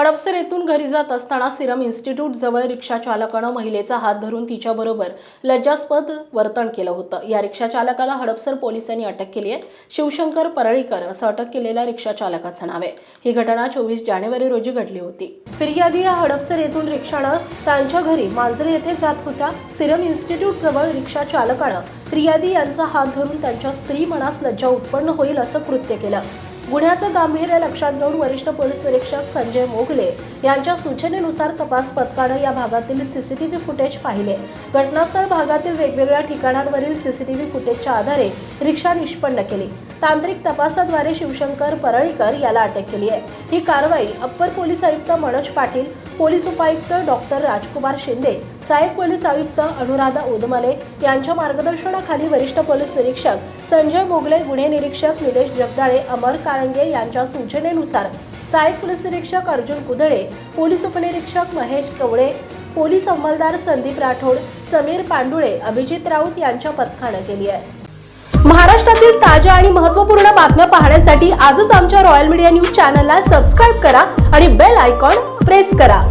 हडपसर येथून घरी जात असताना सिरम इन्स्टिट्यूट जवळ रिक्षा चालकानं महिलेचा हात धरून तिच्याबरोबर लज्जास्पद वर्तन केलं होतं. या रिक्षा चालकाला हडपसर पोलिसांनी अटक केली आहे. शिवशंकर परळीकर असं अटक केलेल्या रिक्षा चालकाचं नाव आहे. ही घटना चोवीस जानेवारी रोजी घडली होती. फिर्यादी या हडपसर येथून रिक्षानं त्यांच्या घरी मांजरे येथे जात होत्या सिरम इन्स्टिट्यूट जवळ रिक्षा चालकानं फिर्यादी यांचा हात धरून त्यांच्या स्त्री मनास लज्जा उत्पन्न होईल असं कृत्य केलं. गुन्ह्याचं गांभीर्य लक्षात घेऊन वरिष्ठ पोलीस निरीक्षक संजय मोगले यांच्या सूचनेनुसार तपास पथकानं या भागातील सीसीटीव्ही फुटेज पाहिले. घटनास्थळ भागातील वेगवेगळ्या ठिकाणांवरील सीसीटीव्ही फुटेजच्या आधारे रिक्षा निष्पन्न केली. तांत्रिक तपासाद्वारे शिवशंकर परळीकर याला अटक केली आहे. ही कारवाई अप्पर पोलीस आयुक्त मनोज पाटील पोलीस उपायुक्त डॉक्टर राजकुमार शिंदे सहाय्यक पोलीस आयुक्त अनुराधा उदमले यांच्या मार्गदर्शनाखाली वरिष्ठ पोलीस निरीक्षक संजय मोगले गुन्हे निरीक्षक निलेश जगदाळे अमर काळंगे यांच्या सूचनेनुसार सहाय्यक पोलीस निरीक्षक अर्जुन कुदळे पोलीस उपनिरीक्षक महेश कवळे पोलीस अंमलदार संदीप राठोड समीर पांडुळे अभिजित राऊत यांच्या पथकानं केली आहे. महाराष्ट्रातील ताज्या आणि महत्त्वपूर्ण बातम्या पाहण्यासाठी आजच आमच्या रॉयल मीडिया न्यूज चॅनलला सबस्क्राईब करा आणि बेल आयकॉन प्रेस करा.